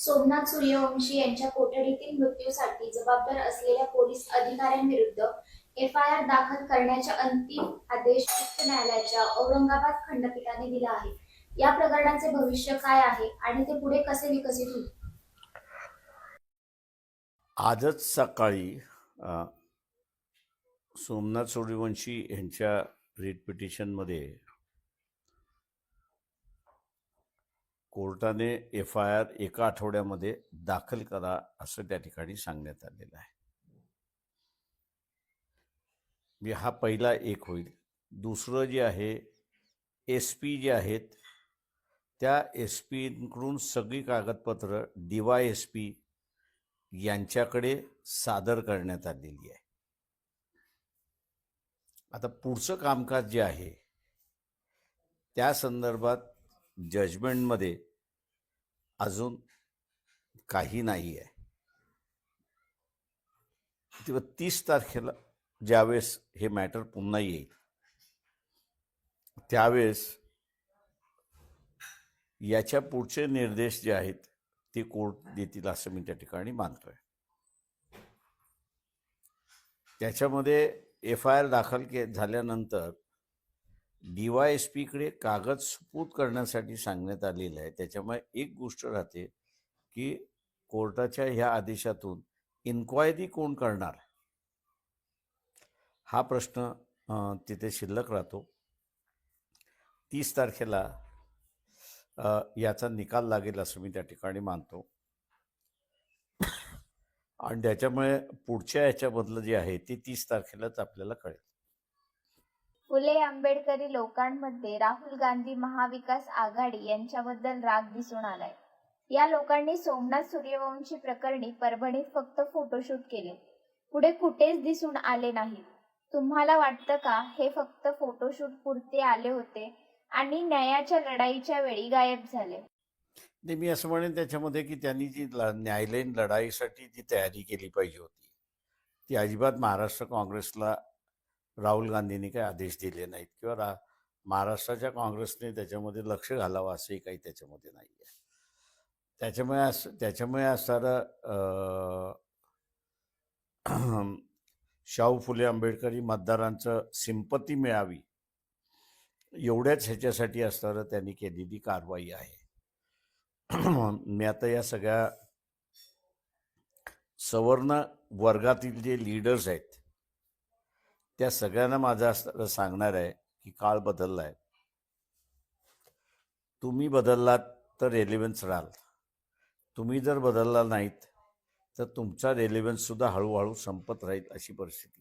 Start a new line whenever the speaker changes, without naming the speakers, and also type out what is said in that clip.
सोमनाथ सूर्यवंशी यांच्या कोठडीतील मृत्यूसाठी जबाबदार असलेल्या पोलीस अधिकाऱ्यांविरुद्ध एफ आय आर दाखल करण्याचा अंतिम आदेश उच्च न्यायालयाच्या औरंगाबाद खंडपीठाने दिला आहे. या प्रकरणाचे भविष्य काय आहे आणि ते पुढे कसे विकसित होईल?
आजच सकाळी सोमनाथ सूर्यवंशी यांच्या रिट पिटिशनमध्ये कोर्टाने एफ आय आर एका आठवड्यामध्ये दाखल करा असं त्या ठिकाणी सांगण्यात आलेलं आहे. म्हणजे हा पहिला एक होईल. दुसरं जे आहे एस पी जे आहेत त्या एस पीकडून सगळी कागदपत्र डी वाय एस पी यांच्याकडे सादर करण्यात आलेली आहे. आता पुढचं कामकाज जे आहे त्या संदर्भात जजमेंटमध्ये अजून काही नाही आहे. तेव्हा तीस तारखेला ज्यावेळेस हे मॅटर पुन्हा येईल त्यावेळेस याच्या पुढचे निर्देश जे आहेत ते कोर्ट देतील असं मी त्या ठिकाणी मानतोय. त्याच्यामध्ये एफ आय आर दाखल के झाल्यानंतर डी वाय एस पीकडे कागद सुपूत करण्यासाठी सांगण्यात आलेलं आहे. त्याच्यामुळे एक गोष्ट राहते की कोर्टाच्या ह्या आदेशातून इन्क्वायरी कोण करणार? हा प्रश्न तिथे शिल्लक राहतो. तीस तारखेला याचा निकाल लागेल असं मी त्या ठिकाणी मानतो. आणि त्याच्यामुळे पुढच्या याच्यामधलं जे आहे ते तीस तारखेलाच आपल्याला कळेल.
फुले आंबेडकरी लोकांमध्ये राहुल गांधी महाविकास आघाडी यांच्याबद्दल राग दिसून आलाय. या लोकांनी सोमनाथ सूर्यवंशी प्रकरणी परभणीत फक्त फोटोशूट केले. पुढे कुठेच दिसून आले नाही. तुम्हाला वाटतं का हे फक्त फोटोशूट पुरते आले होते आणि न्यायाच्या लढाईच्या वेळी गायब झाले?
नाही मी असं म्हणेन त्याच्यामध्ये की त्यांनी जी न्यायालयीन लढाईसाठी जी तयारी केली पाहिजे होती ती अजिबात महाराष्ट्र काँग्रेसला राहुल गांधींनी काही आदेश दिले नाहीत किंवा रा महाराष्ट्राच्या काँग्रेसने त्याच्यामध्ये लक्ष घालावं असंही काही त्याच्यामध्ये नाही आहे त्याच्यामुळे असं त्याच्यामुळे असणारं शाहू फुले आंबेडकरी मतदारांचं सिंपती मिळावी एवढ्याच ह्याच्यासाठी असणारं त्यांनी केलेली कारवाई आहे. मी आता या सगळ्या सवर्ण वर्गातील जे लीडर्स आहेत त्या सगळ्यांना माझं असं सांगणार आहे की काळ बदलला आहे तुम्ही बदललात तर रेलिव्हन्स राहाल. तुम्ही जर बदलला नाहीत तर तुमचा रेलिव्हन्ससुद्धा हळूहळू संपत राहील अशी परिस्थिती.